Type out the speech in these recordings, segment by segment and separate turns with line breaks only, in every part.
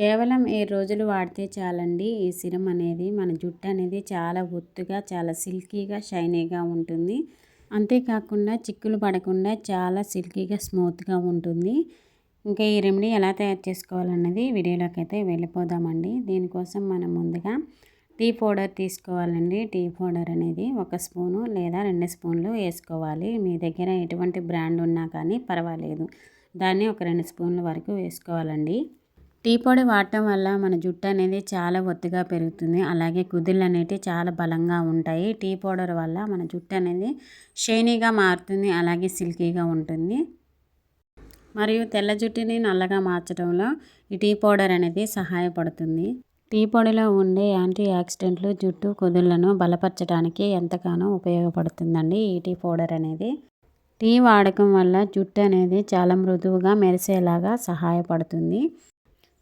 కేవలం ఏడు రోజులు వాడితే చాలండి ఈ సిరం అనేది మన జుట్టు అనేది చాలా ఒత్తుగా చాలా సిల్కీగా షైనీగా ఉంటుంది. అంతేకాకుండా చిక్కులు పడకుండా చాలా సిల్కీగా స్మూత్గా ఉంటుంది. ఇంకా ఈ రెమెడీ ఎలా తయారు చేసుకోవాలన్నది వీడియోలోకి అయితే వెళ్ళిపోదామండి. దీనికోసం మనం ముందుగా టీ పౌడర్ తీసుకోవాలండి. టీ పౌడర్ అనేది ఒక స్పూను లేదా రెండు స్పూన్లు వేసుకోవాలి. మీ దగ్గర ఎటువంటి బ్రాండ్ ఉన్నా కానీ పర్వాలేదు. దాన్ని ఒక రెండు స్పూన్ల వరకు వేసుకోవాలండి. టీ పొడి వాడటం వల్ల మన జుట్టు అనేది చాలా ఒత్తుగా పెరుగుతుంది. అలాగే కుదుళ్ళు అనేవి చాలా బలంగా ఉంటాయి. టీ పౌడర్ వల్ల మన జుట్టు అనేది షైనీగా మారుతుంది అలాగే సిల్కీగా ఉంటుంది. మరియు తెల్ల జుట్టుని నల్లగా మార్చడంలో ఈ టీ పౌడర్ అనేది సహాయపడుతుంది. టీ పొడిలో ఉండే యాంటీ ఆక్సిడెంట్లు జుట్టు కుదుళ్ళను బలపరచడానికి ఎంతగానో ఉపయోగపడుతుందండి ఈ టీ పౌడర్ అనేది. టీ వాడకం వల్ల జుట్టు అనేది చాలా మృదువుగా మెరిసేలాగా సహాయపడుతుంది.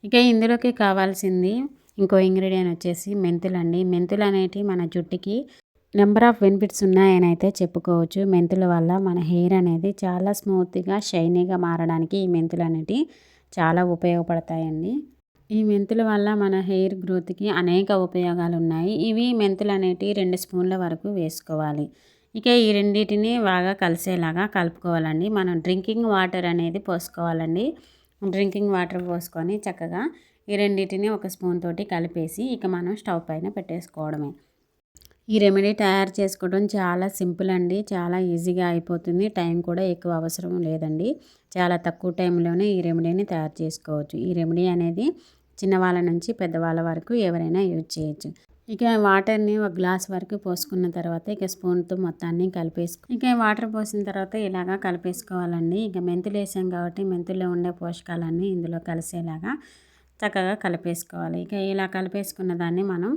ఇక ఇందులోకి కావాల్సింది ఇంకో ఇంగ్రీడియంట్ వచ్చేసి మెంతులు అండి మెంతులు అనేటివి మన జుట్టుకి నెంబర్ ఆఫ్ బెనిఫిట్స్ ఉన్నాయని అయితే చెప్పుకోవచ్చు. మెంతుల వల్ల మన హెయిర్ అనేది చాలా స్మూత్గా షైనీగా మారడానికి ఈ మెంతులు అనేటివి చాలా ఉపయోగపడతాయండి. ఈ మెంతుల వల్ల మన హెయిర్ గ్రోత్కి అనేక ఉపయోగాలు ఉన్నాయి ఇవి మెంతులు అనేటివి రెండు స్పూన్ల వరకు వేసుకోవాలి. ఇక ఈ రెండింటిని బాగా కలిసేలాగా కలుపుకోవాలండి. మనం డ్రింకింగ్ వాటర్ అనేది పోసుకోవాలండి. డ్రింకింగ్ వాటర్ పోసుకొని చక్కగా ఈ రెండింటిని ఒక స్పూన్ తోటి కలిపేసి ఇక మనం స్టవ్ పైన పెట్టేసుకోవడమే. ఈ రెమెడీ తయారు చేసుకోవడం చాలా సింపుల్ అండి. చాలా ఈజీగా అయిపోతుంది. టైం కూడా ఎక్కువ అవసరం లేదండి. చాలా తక్కువ టైంలోనే ఈ రెమెడీని తయారు చేసుకోవచ్చు. ఈ రెమెడీ అనేది చిన్నవాళ్ళ నుంచి పెద్దవాళ్ళ వరకు ఎవరైనా యూజ్ చేయొచ్చు. ఇక వాటర్ని ఒక గ్లాస్ వరకు పోసుకున్న తర్వాత ఇక స్పూన్తో మొత్తాన్ని కలిపేసుకో ఇక వాటర్ పోసిన తర్వాత ఇలాగా కలిపేసుకోవాలండి. ఇక మెంతులు వేసాం కాబట్టి మెంతుల్లో ఉండే పోషకాలన్నీ ఇందులో కలిసేలాగా చక్కగా కలిపేసుకోవాలి. ఇక ఇలా కలిపేసుకున్న దాన్ని మనం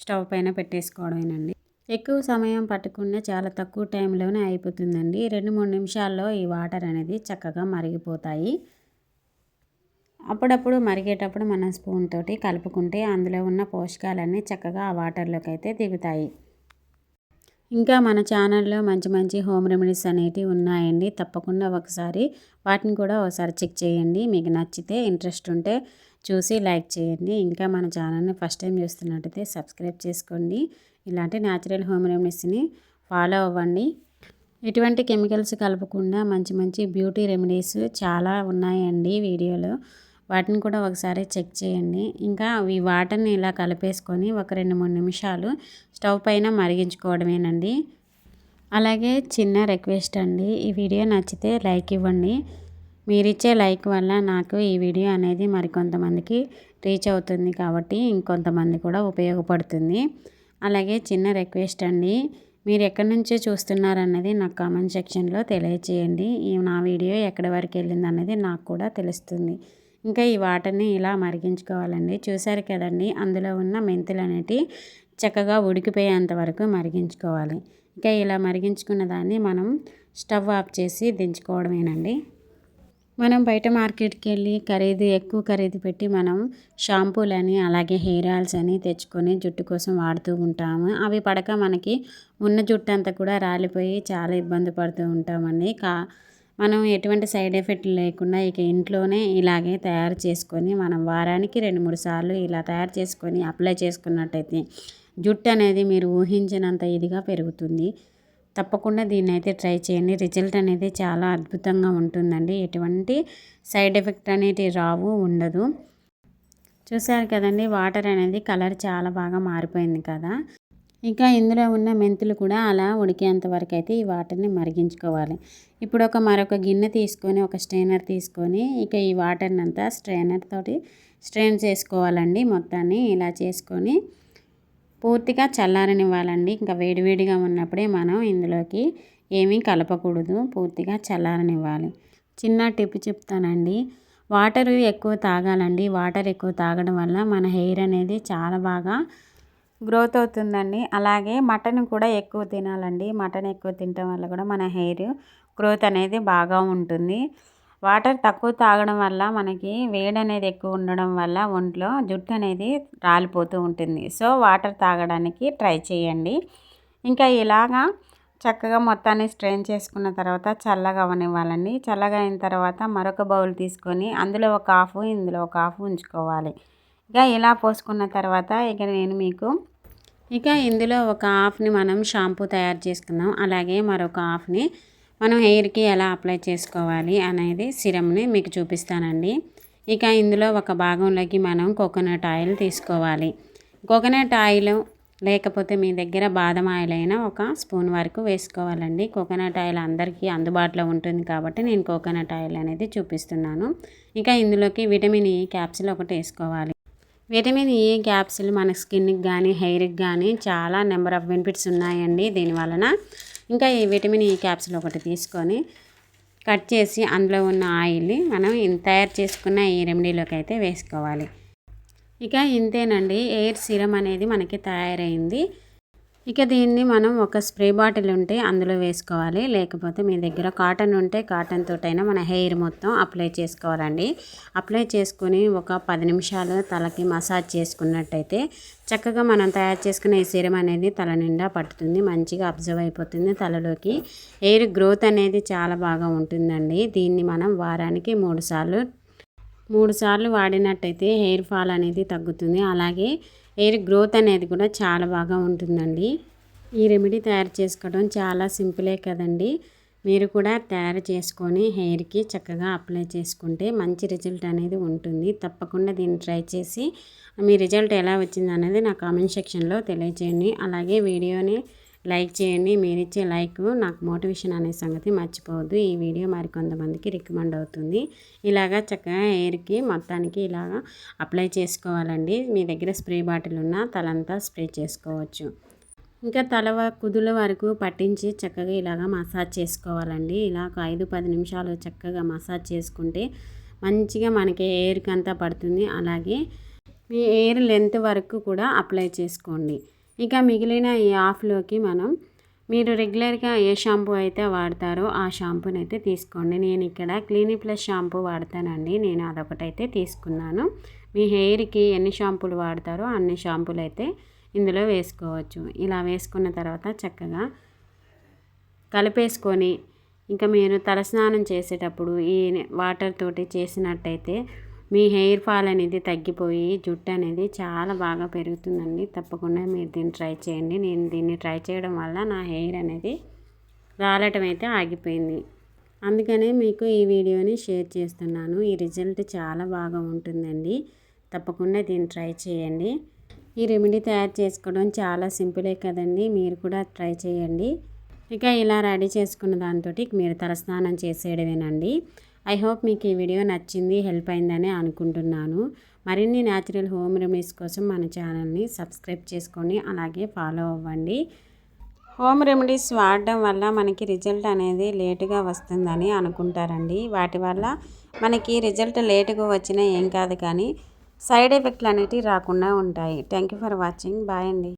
స్టవ్ పైన పెట్టేసుకోవడమేనండి. ఎక్కువ సమయం పట్టకుండా చాలా తక్కువ టైంలోనే అయిపోతుందండి. రెండు మూడు నిమిషాల్లో ఈ వాటర్ అనేది చక్కగా మరిగిపోతాయి. అప్పుడప్పుడు మరిగేటప్పుడు మనం స్పూన్ తోటి కలుపుకుంటే అందులో ఉన్న పోషకాలన్నీ చక్కగా ఆ వాటర్లోకి అయితే దిగుతాయి. ఇంకా మన ఛానల్లో మంచి మంచి హోమ్ రెమెడీస్ అనేటివి ఉన్నాయండి. తప్పకుండా ఒకసారి వాటిని కూడా ఒకసారి చెక్ చేయండి. మీకు నచ్చితే ఇంట్రెస్ట్ ఉంటే చూసి లైక్ చేయండి. ఇంకా మన ఛానల్ని ఫస్ట్ టైం చూస్తున్నట్టయితే సబ్స్క్రైబ్ చేసుకోండి. ఇలాంటి న్యాచురల్ హోమ్ రెమెడీస్ని ఫాలో అవ్వండి. ఎటువంటి కెమికల్స్ కలపకుండా మంచి మంచి బ్యూటీ రెమెడీస్ చాలా ఉన్నాయండి వీడియోలో. వాటిని కూడా ఒకసారి చెక్ చేయండి. ఇంకా ఈ వాటర్ని ఇలా కలిపేసుకొని ఒక రెండు మూడు నిమిషాలు స్టవ్ పైన మరిగించుకోవడమేనండి. అలాగే చిన్న రిక్వెస్ట్ అండి ఈ వీడియో నచ్చితే లైక్ ఇవ్వండి. మీరిచ్చే లైక్ వల్ల నాకు ఈ వీడియో అనేది మరికొంతమందికి రీచ్ అవుతుంది కాబట్టి ఇంకొంతమంది కూడా ఉపయోగపడుతుంది. అలాగే చిన్న రిక్వెస్ట్ అండి మీరు ఎక్కడి నుంచో చూస్తున్నారన్నది నాకు కామెంట్ సెక్షన్లో తెలియచేయండి. నా వీడియో ఎక్కడి వరకు వెళ్ళింది అన్నది నాకు కూడా తెలుస్తుంది. ఇంకా ఈ వాటర్ని ఇలా మరిగించుకోవాలండి. చూసారు కదండి అందులో ఉన్న మెంతులు అనేటివి చక్కగా ఉడికిపోయేంత వరకు మరిగించుకోవాలి. ఇంకా ఇలా మరిగించుకున్న దాన్ని మనం స్టవ్ ఆఫ్ చేసి దించుకోవడమేనండి. మనం బయట మార్కెట్కి వెళ్ళి ఖరీదు ఎక్కువ ఖరీదు పెట్టి మనం షాంపూలని అలాగే హెయిర్ ఆయిల్స్ అని తెచ్చుకొని జుట్టు కోసం వాడుతూ ఉంటాము. అవి పడక మనకి ఉన్న జుట్టు అంతా కూడా రాలిపోయి చాలా ఇబ్బంది పడుతూ ఉంటామండి. కా మనం ఎటువంటి సైడ్ ఎఫెక్ట్ లేకుండా ఇక ఇంట్లోనే ఇలాగే తయారు చేసుకొని మనం వారానికి రెండు మూడు సార్లు ఇలా తయారు చేసుకొని అప్లై చేసుకున్నట్టయితే జుట్టు అనేది మీరు ఊహించినంత ఇదిగా పెరుగుతుంది. తప్పకుండా దీన్ని అయితే ట్రై చేయండి. రిజల్ట్ అనేది చాలా అద్భుతంగా ఉంటుందండి. ఎటువంటి సైడ్ ఎఫెక్ట్ అనేది రావు ఉండదు. చూసారు కదండి వాటర్ అనేది కలర్ చాలా బాగా మారిపోయింది కదా. ఇంకా ఇందులో ఉన్న మెంతులు కూడా అలా ఉడికేంత వరకు అయితే ఈ వాటర్ని మరిగించుకోవాలి. ఇప్పుడు ఒక మరొక గిన్నె తీసుకొని ఒక స్ట్రైనర్ తీసుకొని ఇక ఈ వాటర్ని అంతా స్ట్రైనర్ తోటి స్ట్రెయిన్ చేసుకోవాలండి మొత్తాన్ని. ఇలా చేసుకొని పూర్తిగా చల్లారనివ్వాలండి. ఇంకా వేడివేడిగా ఉన్నప్పుడే మనం ఇందులోకి ఏమీ కలపకూడదు. పూర్తిగా చల్లారనివ్వాలి. చిన్న టిప్ చెప్తానండి. వాటర్ ఎక్కువ తాగాలండి. వాటర్ ఎక్కువ తాగడం వల్ల మన హెయిర్ అనేది చాలా బాగా గ్రోత్ అవుతుందండి. అలాగే మటన్ కూడా ఎక్కువ తినాలండి. మటన్ ఎక్కువ తినటం వల్ల కూడా మన హెయిర్ గ్రోత్ అనేది బాగా ఉంటుంది. వాటర్ తక్కువ తాగడం వల్ల మనకి వేడి అనేది ఎక్కువ ఉండడం వల్ల ఒంట్లో జుట్టు అనేది రాలిపోతూ ఉంటుంది. సో వాటర్ తాగడానికి ట్రై చేయండి. ఇంకా ఇలాగా చక్కగా మొత్తాన్ని స్ట్రెయిన్ చేసుకున్న తర్వాత చల్లగా అవనివ్వాలండి. చల్లగా అయిన తర్వాత మరొక బౌల్ తీసుకొని అందులో ఒక హాఫ్ ఇందులో ఒక హాఫ్ ఉంచుకోవాలి. ఇక ఇలా పోసుకున్న తర్వాత ఇక నేను మీకు ఇక ఇందులో ఒక హాఫ్ని మనం షాంపూ తయారు చేసుకుందాం. అలాగే మరొక హాఫ్ని మనం హెయిర్కి ఎలా అప్లై చేసుకోవాలి అనేది సిరమ్ని మీకు చూపిస్తానండి. ఇక ఇందులో ఒక భాగంలోకి మనం కోకోనట్ ఆయిల్ తీసుకోవాలి. కోకోనట్ ఆయిల్ లేకపోతే మీ దగ్గర బాదం ఆయిల్ అయినా ఒక స్పూన్ వరకు వేసుకోవాలండి. కోకోనట్ ఆయిల్ అందరికీ అందుబాటులో ఉంటుంది కాబట్టి నేను కోకోనట్ ఆయిల్ అనేది చూపిస్తున్నాను. ఇంకా ఇందులోకి విటమిన్ ఈ క్యాప్సిల్ ఒకటి వేసుకోవాలి. విటమిన్ ఈ క్యాప్సిల్ మన స్కిన్కి కానీ హెయిర్కి కానీ చాలా నెంబర్ ఆఫ్ బెనిఫిట్స్ ఉన్నాయండి దీనివలన ఇంకా ఈ విటమిన్ ఈ క్యాప్సిల్ ఒకటి తీసుకొని కట్ చేసి అందులో ఉన్న ఆయిల్ని మనం తయారు చేసుకున్న ఈ రెమెడీలోకి అయితే వేసుకోవాలి. ఇక ఇంతేనండి ఎయిర్ సిరం అనేది మనకి తయారైంది. ఇక దీన్ని మనం ఒక స్ప్రే బాటిల్ ఉంటే అందులో వేసుకోవాలి. లేకపోతే మీ దగ్గర కాటన్ ఉంటే కాటన్ తోటైనా మన హెయిర్ మొత్తం అప్లై చేసుకోవాలండి. అప్లై చేసుకొని ఒక పది నిమిషాలు తలకి మసాజ్ చేసుకున్నట్టయితే చక్కగా మనం తయారు చేసుకున్న ఈ సీరం అనేది తల నిండా పట్టుతుంది. మంచిగా అబ్జర్వ్ అయిపోతుంది తలలోకి. హెయిర్ గ్రోత్ అనేది చాలా బాగా ఉంటుందండి. దీన్ని మనం వారానికి మూడు సార్లు మూడు సార్లు వాడినట్టయితే హెయిర్ ఫాల్ అనేది తగ్గుతుంది. అలాగే హెయిర్ గ్రోత్ అనేది కూడా చాలా బాగా ఉంటుందండి. ఈ రెమెడీ తయారు చేసుకోవడం చాలా సింపులే కదండి. మీరు కూడా తయారు చేసుకొని హెయిర్కి చక్కగా అప్లై చేసుకుంటే మంచి రిజల్ట్ అనేది ఉంటుంది. తప్పకుండా దీన్ని ట్రై చేసి మీ రిజల్ట్ ఎలా వచ్చింది అనేది నా కామెంట్ సెక్షన్లో తెలియజేయండి అలాగే వీడియోని లైక్ చేయండి మీరు ఇచ్చే లైక్ నాకు మోటివేషన్ అనే సంగతి మర్చిపోవద్దు. ఈ వీడియో మరి కొంతమందికి రికమెండ్ అవుతుంది. ఇలాగా చక్కగా హెయిర్కి మొత్తానికి ఇలాగా అప్లై చేసుకోవాలండి. మీ దగ్గర స్ప్రే బాటిల్ ఉన్న తలంతా స్ప్రే చేసుకోవచ్చు. ఇంకా తల కుదుల వరకు పట్టించి చక్కగా ఇలాగా మసాజ్ చేసుకోవాలండి. ఇలా ఒక ఐదు పది నిమిషాలు చక్కగా మసాజ్ చేసుకుంటే మంచిగా మనకి ఎయిర్కి అంతా పడుతుంది. అలాగే మీ ఎయిర్ లెంత్ వరకు కూడా అప్లై చేసుకోండి. ఇక మిగిలిన ఈ హాఫ్లోకి మనం మీరు రెగ్యులర్గా ఏ షాంపూ అయితే వాడతారో ఆ షాంపూని అయితే తీసుకోండి. నేను ఇక్కడ క్లినిక్ ప్లస్ షాంపూ వాడతానండి. నేను అదొకటైతే తీసుకున్నాను. మీ హెయిర్కి ఎన్ని షాంపూలు వాడతారో అన్ని షాంపూలు అయితే ఇందులో వేసుకోవచ్చు. ఇలా వేసుకున్న తర్వాత చక్కగా కలిపేసుకొని ఇంకా మీరు తలస్నానం చేసేటప్పుడు ఈ వాటర్ తోటి చేసినట్టయితే మీ హెయిర్ ఫాల్ అనేది తగ్గిపోయి జుట్టు అనేది చాలా బాగా పెరుగుతుందండి. తప్పకుండా మీరు దీన్ని ట్రై చేయండి. నేను దీన్ని ట్రై చేయడం వల్ల నా హెయిర్ అనేది రాలటం అయితే ఆగిపోయింది. అందుకనే మీకు ఈ వీడియోని షేర్ చేస్తున్నాను. ఈ రిజల్ట్ చాలా బాగా ఉంటుందండి. తప్పకుండా దీన్ని ట్రై చేయండి. ఈ రెమెడీ తయారు చేసుకోవడం చాలా సింపులే కదండి. మీరు కూడా ట్రై చేయండి. ఇక ఇలా రెడీ చేసుకున్న దాంతో మీరు తలస్నానం చేసేయడమేనండి. ఐ హోప్ మీకు ఈ వీడియో నచ్చింది హెల్ప్ అయిందని అనుకుంటున్నాను. మరిన్ని న్యాచురల్ హోమ్ రెమెడీస్ కోసం మన ఛానల్ని సబ్స్క్రైబ్ చేసుకొని అలాగే ఫాలో అవ్వండి. హోమ్ రెమెడీస్ వాడడం వల్ల మనకి రిజల్ట్ అనేది లేటుగా వస్తుందని అనుకుంటారండి. వాటి వల్ల మనకి రిజల్ట్ లేటుగా వచ్చినా ఏం కాదు కానీ సైడ్ ఎఫెక్ట్లు అనేటివి రాకుండా ఉంటాయి. Thank you for watching bye అండి.